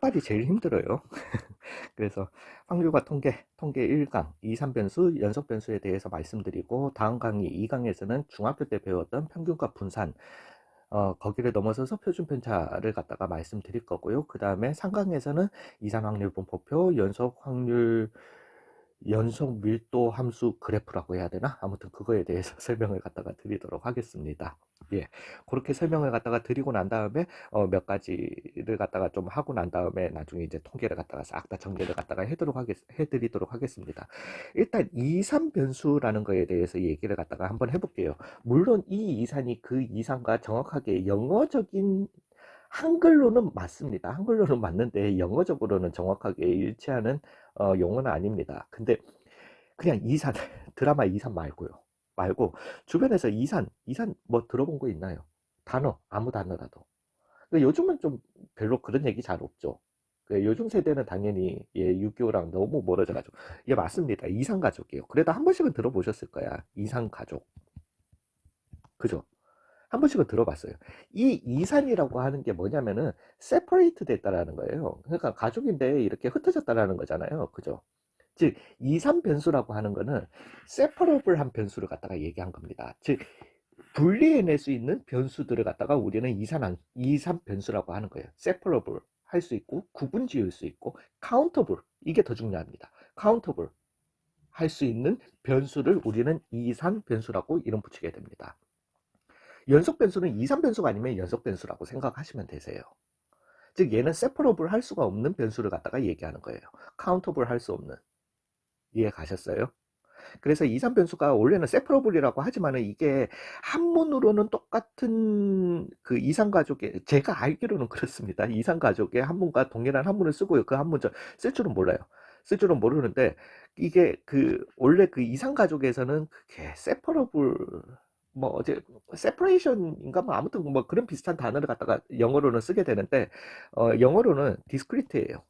끝발이 제일 힘들어요. 그래서 확률과 통계, 통계 1강, 2, 3변수, 연속 변수에 대해서 말씀드리고 다음 강의 2강에서는 중학교 때 배웠던 평균과 분산 어, 거기를 넘어서서 표준 편차를 갖다가 말씀드릴 거고요. 그 다음에 3강에서는 이산 확률 분포표, 연속 확률 연속 밀도 함수 그래프라고 해야 되나? 아무튼 그거에 대해서 설명을 갖다가 드리도록 하겠습니다. 예. 그렇게 설명을 갖다가 드리고 난 다음에 어, 몇 가지를 갖다가 좀 하고 난 다음에 나중에 이제 통계를 갖다가 싹 다 정리를 갖다가 해도록 하겠, 해드리도록 하겠습니다. 일단 이산 변수라는 거에 대해서 얘기를 갖다가 한번 해볼게요. 물론 이 이산이 그 이산과 정확하게 영어적인 한글로는 맞습니다. 한글로는 맞는데 영어적으로는 정확하게 일치하는 어, 용어는 아닙니다. 근데 그냥 이산 드라마 이산 말고요. 말고 주변에서 이산 이산 뭐 들어본 거 있나요? 단어 아무 단어라도. 근데 요즘은 좀 별로 그런 얘기 잘 없죠. 그 요즘 세대는 당연히 예, 6개월랑 너무 멀어져가지고 예 맞습니다. 이산 가족이에요. 그래도 한 번씩은 들어보셨을 거야. 이산 가족. 그죠? 한 번씩은 들어봤어요. 이 이산이라고 하는 게 뭐냐면은 세퍼레이트 됐다라는 거예요. 그러니까 가족인데 이렇게 흩어졌다라는 거잖아요. 그죠? 즉 이산 변수라고 하는 거는 세퍼러블한 변수를 갖다가 얘기한 겁니다. 즉 분리해낼 수 있는 변수들을 갖다가 우리는 이산 이산 변수라고 하는 거예요. 세퍼러블 할 수 있고 구분 지을 수 있고 카운터블 이게 더 중요합니다. 카운터블 할 수 있는 변수를 우리는 이산 변수라고 이름 붙이게 됩니다. 연속 변수는 이산 변수가 아니면 연속 변수라고 생각하시면 되세요. 즉 얘는 세퍼러블 할 수가 없는 변수를 갖다가 얘기하는 거예요. 카운터블 할 수 없는. 이해 가셨어요? 그래서 이산 변수가 원래는 세퍼러블이라고 하지만은 이게 한문으로는 똑같은 그 이산 가족의 제가 알기로는 그렇습니다. 이산 가족의 한문과 동일한 한문을 쓰고요. 그 한문 쓸 줄은 몰라요. 쓸 줄은 모르는데 이게 그 원래 그 이산 가족에서는 그게 세퍼러블 뭐 어제 세퍼레이션인가 뭐 아무튼 뭐 그런 비슷한 단어를 갖다가 영어로는 쓰게 되는데 어 영어로는 디스크리트예요.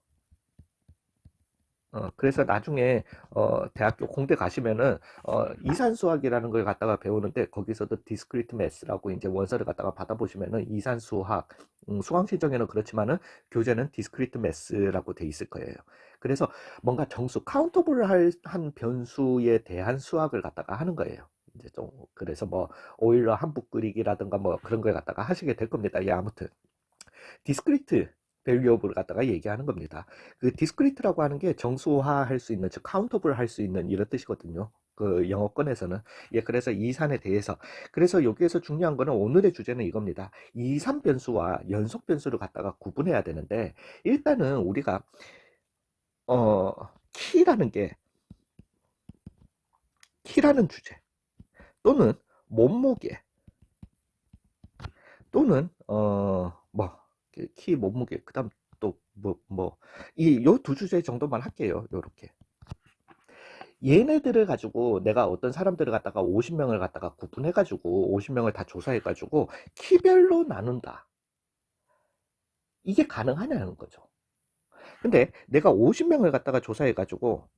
어, 그래서 나중에 어, 대학교 공대 가시면은 어, 이산수학이라는 걸 갖다가 배우는데 거기서도 디스크리트 매스라고 이제 원서를 갖다가 받아보시면은 이산수학 음, 수강신청에는 그렇지만은 교재는 디스크리트 매스라고 돼 있을 거예요. 그래서 뭔가 정수 카운터블 한 변수에 대한 수학을 갖다가 하는 거예요. 이제 좀 그래서 뭐 오일러 한북 끓이기라든가 뭐 그런 걸 갖다가 하시게 될 겁니다. 예, 아무튼 디스크리트 밸류업을 갖다가 얘기하는 겁니다. 그 디스크리트라고 하는 게 정수화할 수 있는 즉 카운터블 할 수 있는 이런 뜻이거든요. 그 영어권에서는 예 그래서 이산에 대해서 그래서 여기에서 중요한 거는 오늘의 주제는 이겁니다. 이산 변수와 연속 변수를 갖다가 구분해야 되는데 일단은 우리가 어 키라는 게 키라는 주제 또는 몸무게 또는 어뭐 키 몸무게 그다음 또 뭐 뭐 이 요 두 주제 정도만 할게요. 요렇게 얘네들을 가지고 내가 어떤 사람들을 갖다가 50명을 갖다가 구분해 가지고 50명을 다 조사해 가지고 키별로 나눈다. 이게 가능하냐는 거죠. 근데 내가 50명을 갖다가 조사해 가지고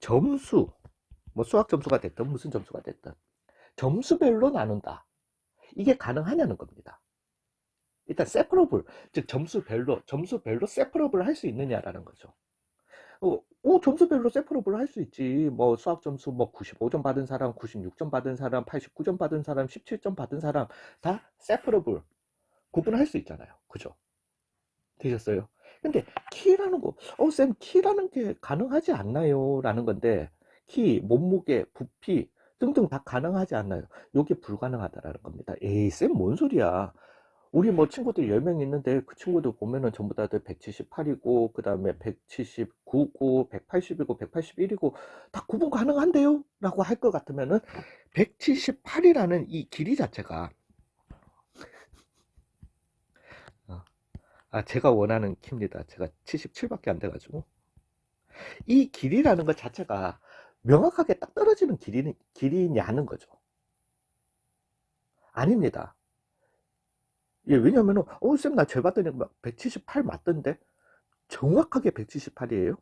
점수 뭐 수학 점수가 됐든 무슨 점수가 됐든 점수별로 나눈다. 이게 가능하냐는 겁니다. 일단 세퍼러블, 즉 점수별로, 점수별로 세퍼러블 할 수 있느냐라는 거죠. 어, 어, 점수별로 세퍼러블 할 수 있지. 뭐 수학 점수 뭐 95점 받은 사람, 96점 받은 사람, 89점 받은 사람, 17점 받은 사람 다 세퍼러블 구분할 수 있잖아요. 그죠? 되셨어요? 근데 키라는 거, 어, 쌤, 키라는 게 가능하지 않나요? 라는 건데, 키, 몸무게, 부피, 등등 다 가능하지 않나요? 이게 불가능하다라는 겁니다. 에이, 쌤, 뭔 소리야. 우리 뭐 친구들 10명 있는데 그 친구들 보면은 전부 다들 178이고, 그 다음에 179고, 180이고, 181이고, 다 구분 가능한데요? 라고 할 것 같으면은 178이라는 이 길이 자체가, 어, 아, 제가 원하는 키입니다. 제가 77밖에 안 돼가지고. 이 길이라는 것 자체가 명확하게 딱 떨어지는 길이, 길이냐는 거죠. 아닙니다. 예, 왜냐면은, 어, 쌤, 나 재봤더니 178 맞던데? 정확하게 178이에요?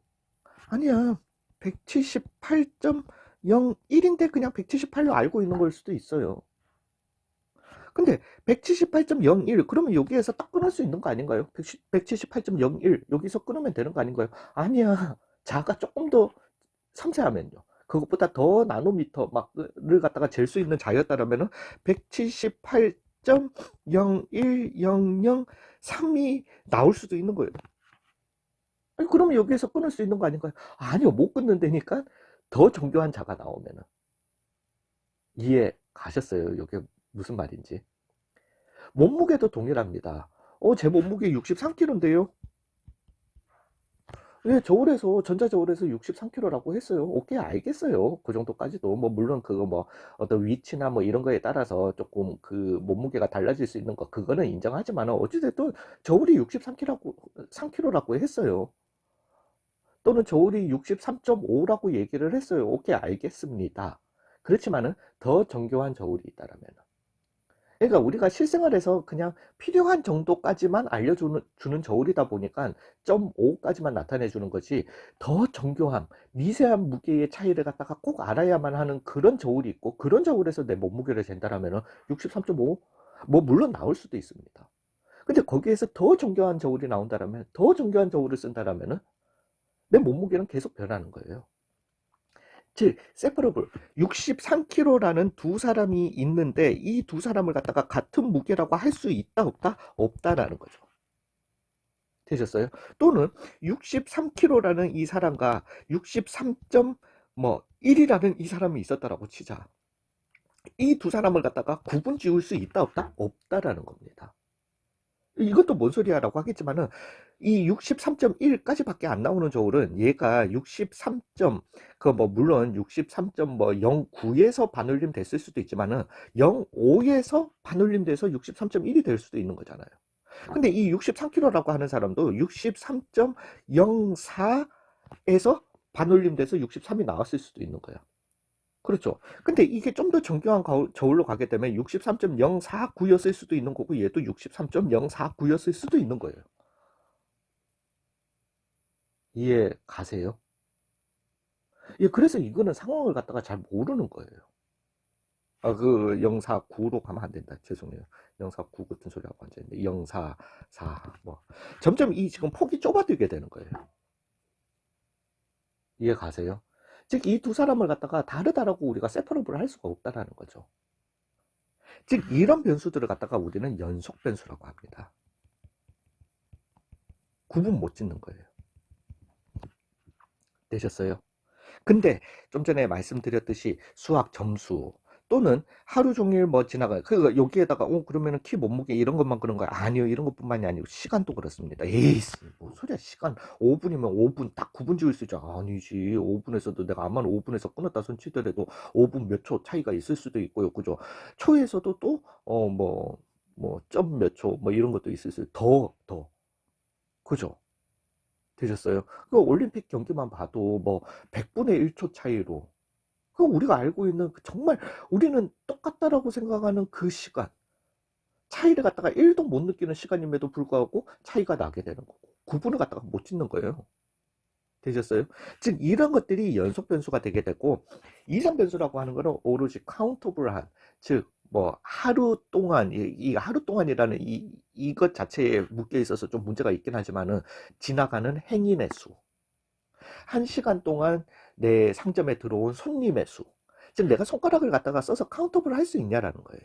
아니야. 178.01인데 그냥 178로 알고 있는 걸 수도 있어요. 근데 178.01 그러면 여기에서 딱 끊을 수 있는 거 아닌가요? 178.01 여기서 끊으면 되는 거 아닌가요? 아니야. 자가 조금 더 섬세하면요. 그것보다 더 나노미터 막을 갖다가 잴 수 있는 자였다라면은 178.01003이 나올 수도 있는 거예요. 아니, 그러면 여기에서 끊을 수 있는 거 아닌가요? 아니요, 못 끊는다니까 더 정교한 자가 나오면은 이해 가셨어요? 이게 무슨 말인지. 몸무게도 동일합니다. 어, 제 몸무게 63kg인데요. 예, 저울에서 전자저울에서 63kg라고 했어요. 오케이, 알겠어요. 그 정도까지도 뭐 물론 그거 뭐 어떤 위치나 뭐 이런 거에 따라서 조금 그 몸무게가 달라질 수 있는 거 그거는 인정하지만 어찌됐든 저울이 63kg라고 3kg라고 했어요. 또는 저울이 63.5라고 얘기를 했어요. 오케이, 알겠습니다. 그렇지만은 더 정교한 저울이 있다라면. 그러니까 우리가 실생활에서 그냥 필요한 정도까지만 알려주는 주는 저울이다 보니까 0.5까지만 나타내 주는 거지 더 정교함, 미세한 무게의 차이를 갖다가 꼭 알아야만 하는 그런 저울이 있고 그런 저울에서 내 몸무게를 잰다라면 은 63.5? 뭐 물론 나올 수도 있습니다. 근데 거기에서 더 정교한 저울이 나온다라면 더 정교한 저울을 쓴다라면 은 내 몸무게는 계속 변하는 거예요. 즉 세퍼러블 63kg라는 두 사람이 있는데 이 두 사람을 갖다가 같은 무게라고 할 수 있다 없다 없다라는 거죠. 되셨어요? 또는 63kg라는 이 사람과 63.1이라는 이 사람이 있었다라고 치자. 이 두 사람을 갖다가 구분 지을 수 있다 없다 없다라는 겁니다. 이것도 뭔 소리야라고 하겠지만은 이 63.1까지밖에 안 나오는 저울은 얘가 63. 그 뭐 물론 63.09에서 반올림 됐을 수도 있지만은 05에서 반올림 돼서 63.1이 될 수도 있는 거잖아요. 근데 이 63kg라고 하는 사람도 63.04에서 반올림 돼서 63이 나왔을 수도 있는 거야. 그렇죠. 근데 이게 좀 더 정교한 저울로 가게 되면 63.049였을 수도 있는 거고 얘도 63.049였을 수도 있는 거예요. 이해 가세요? 예, 그래서 이거는 상황을 갖다가 잘 모르는 거예요. 아, 그 049로 가면 안 된다. 죄송해요. 049 같은 소리 하고 앉아있는데 044 뭐 점점 이 지금 폭이 좁아들게 되는 거예요. 이해 가세요? 즉, 이 두 사람을 갖다가 다르다라고 우리가 세퍼러블 할 수가 없다라는 거죠. 즉, 이런 변수들을 갖다가 우리는 연속 변수라고 합니다. 구분 못 짓는 거예요. 되셨어요? 근데 좀 전에 말씀드렸듯이 수학 점수 또는 하루 종일 뭐 지나가 그 여기에다가 어 그러면은 키 몸무게 이런 것만 그런 거야? 아니요. 이런 것뿐만이 아니고 시간도 그렇습니다. 에이씨 뭐 소리야? 시간 5분이면 5분 딱 9분 지을 수 있죠. 아니지. 5분에서도 내가 아마 5분에서 끊었다 손 치더라도 5분 몇 초 차이가 있을 수도 있고요. 그죠? 초에서도 또 어 뭐 뭐점 몇 초 뭐 이런 것도 있을 수 더더. 그죠? 되셨어요? 그 올림픽 경기만 봐도 뭐 100분의 1초 차이로 그 우리가 알고 있는 그 정말 우리는 똑같다라고 생각하는 그 시간 차이를 갖다가 1도 못 느끼는 시간임에도 불구하고 차이가 나게 되는 거고 구분을 갖다가 못 짓는 거예요. 되셨어요? 즉 이런 것들이 연속 변수가 되게 되고 이상 변수라고 하는 거는 오로지 카운터블한 즉 뭐 하루 동안 이, 이 하루 동안이라는 이 이것 자체에 묶여 있어서 좀 문제가 있긴 하지만은 지나가는 행인의 수. 한 시간 동안 내 상점에 들어온 손님의 수. 즉 내가 손가락을 갖다가 써서 카운터블 할 수 있냐라는 거예요.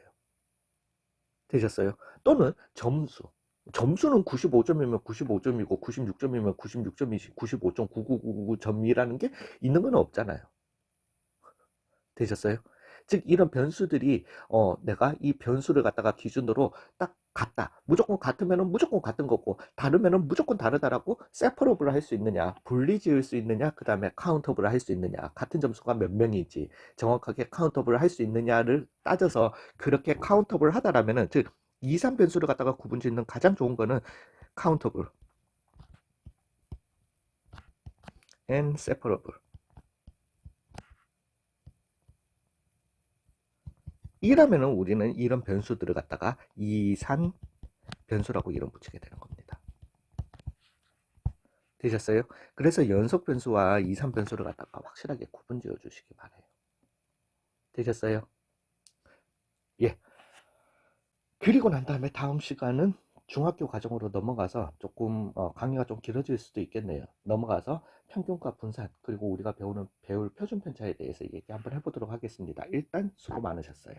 되셨어요? 또는 점수. 점수는 95점이면 95점이고 96점이면 96점이지 95.9999점이라는 게 있는 건 없잖아요. 되셨어요? 즉 이런 변수들이 어 내가 이 변수를 갖다가 기준으로 딱 같다. 무조건 같으면 무조건 같은 거고 다르면 무조건 다르다라고 세퍼러블 할수 있느냐 분리 지을 수 있느냐 그 다음에 카운터블 할수 있느냐 같은 점수가 몇 명이지 정확하게 카운터블 할수 있느냐를 따져서 그렇게 카운터블 하다라면은 즉 2, 3 변수를 갖다가 구분 짓는 가장 좋은 거는 카운터블 and separable 이라면은 우리는 이런 변수들을 갖다가 이산 변수라고 이름 붙이게 되는 겁니다. 되셨어요? 그래서 연속 변수와 이산 변수를 갖다가 확실하게 구분 지어 주시기 바라요. 되셨어요? 예. 그리고 난 다음에 다음 시간은 중학교 과정으로 넘어가서 조금 어, 강의가 좀 길어질 수도 있겠네요. 넘어가서 평균과 분산 그리고 우리가 배우는 배울 표준 편차에 대해서 얘기 한번 해보도록 하겠습니다. 일단 수고 많으셨어요.